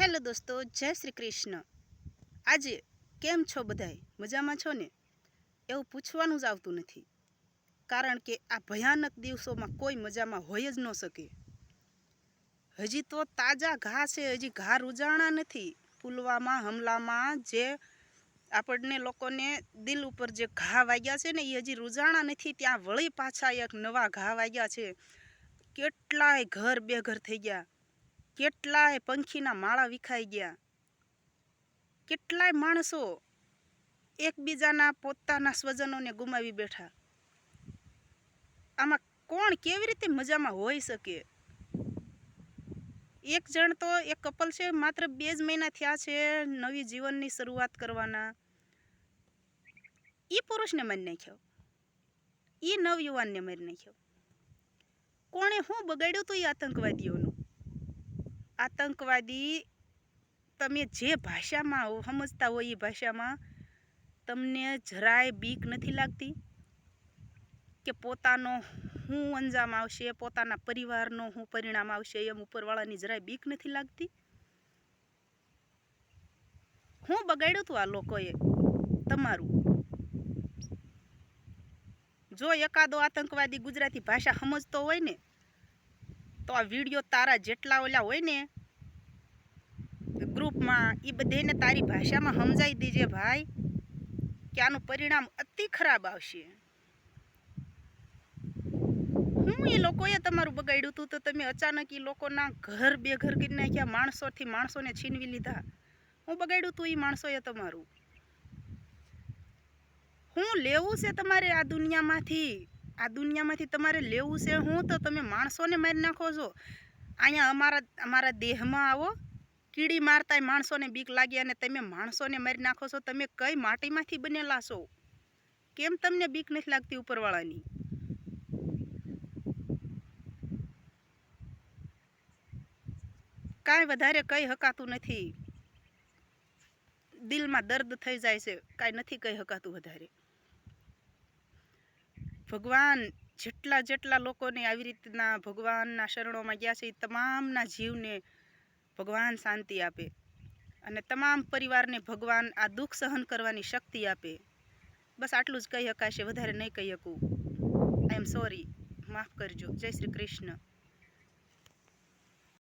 Hello દોસ્તો, જય શ્રી કૃષ્ણ. આજે કેમ છો બધાય? મજામાં છો ને? એવું પૂછવાનું જ આવતું નથી. કારણ કે આ ભયાનક દિવસોમાં કોઈ મજામાં હોય જ ન શકે. હજી તો તાજા ઘા છે, હજી ઘા રૂજાણા નથી. પુલવામા, હમલામાં જે આપણને લોકોને દિલ ઉપર જે ઘા વાગ્યા છે ને, એ હજી રૂજાણા નથી, ત્યાં વળી પાછા એક નવા ઘા વાગ્યા છે. કેટલાય ઘર બેઘર થઈ ગયા. કેટલાય પંખીના માળા વિખાઈ ગયા. કેટલાય માણસો એકબીજાના પોતાના સ્વજનોને ગુમાવી બેઠા. આમાં કોણ કેવી રીતે મજામાં હોઈ શકે? એક જણ તો, એક કપલ છે, માત્ર બે જ મહિના થયા છે નવી જીવનની શરૂઆત કરવાના. એ પુરુષને મારી નાખ્યો. એ નવયુવાનને મારી નાખ્યો. કોણે શું બગાડ્યું તું એ આતંકવાદીઓનું? આતંકવાદી તમે જે ભાષામાં સમજતા હોય એ ભાષામાં, તમને જરાય બીક નથી લાગતી? કે પોતાનો શું અંજામ આવશે, પોતાના પરિવારનો શું પરિણામ આવશે, એમ ઉપરવાળાની જરાય બીક નથી લાગતી? હું બગાડ્યું હતું આ લોકોએ તમારું? જો એકાદો આતંકવાદી ગુજરાતી ભાષા સમજતો હોય ને તો આ વીડિયો તારા જેટલા ઓલા હોય ને ગ્રુપમાં એ બધાને તારી ભાષામાં સમજાવી દેજે ભાઈ, કે આનું પરિણામ અતિ ખરાબ આવશે. હું એ લોકોએ તમારું બગાડ્યું હતું તો તમે અચાનક એ લોકોના ઘર બે ઘર કરી નાખ્યા, માણસોથી માણસોને છીનવી લીધા. હું બગાડ્યું હતું એ માણસોએ તમારું. હું લેવું છે તમારે આ દુનિયામાંથી? આ દુનિયામાંથી તમારે લેવું છે હું તો તમે માણસોને મારી નાખો છો. અહીંયા અમારા અમારા દેહમાં આવો, કીડી મારતાય માણસોને બીક લાગી અને તમે માણસોને મારી નાખો છો. તમે કઈ માટીમાંથી બનેલા છો? કેમ તમને બીક નથી લાગતી ઉપરવાળાની? કાંઈ વધારે કહી હકાતું નથી. દિલમાં દર્દ થઈ જાય છે. કાંઈ નથી કહી હકાતું વધારે. ભગવાન જેટલા જેટલા લોકોને આવી રીતના ભગવાનના શરણોમાં ગયા છે, એ તમામના જીવને ભગવાન શાંતિ આપે અને તમામ પરિવારને ભગવાન આ દુઃખ સહન કરવાની શક્તિ આપે. બસ આટલું જ કહી શકાશે વધારે નહીં કહી શકું. આઈ એમ સોરી માફ કરજો. જય શ્રી કૃષ્ણ.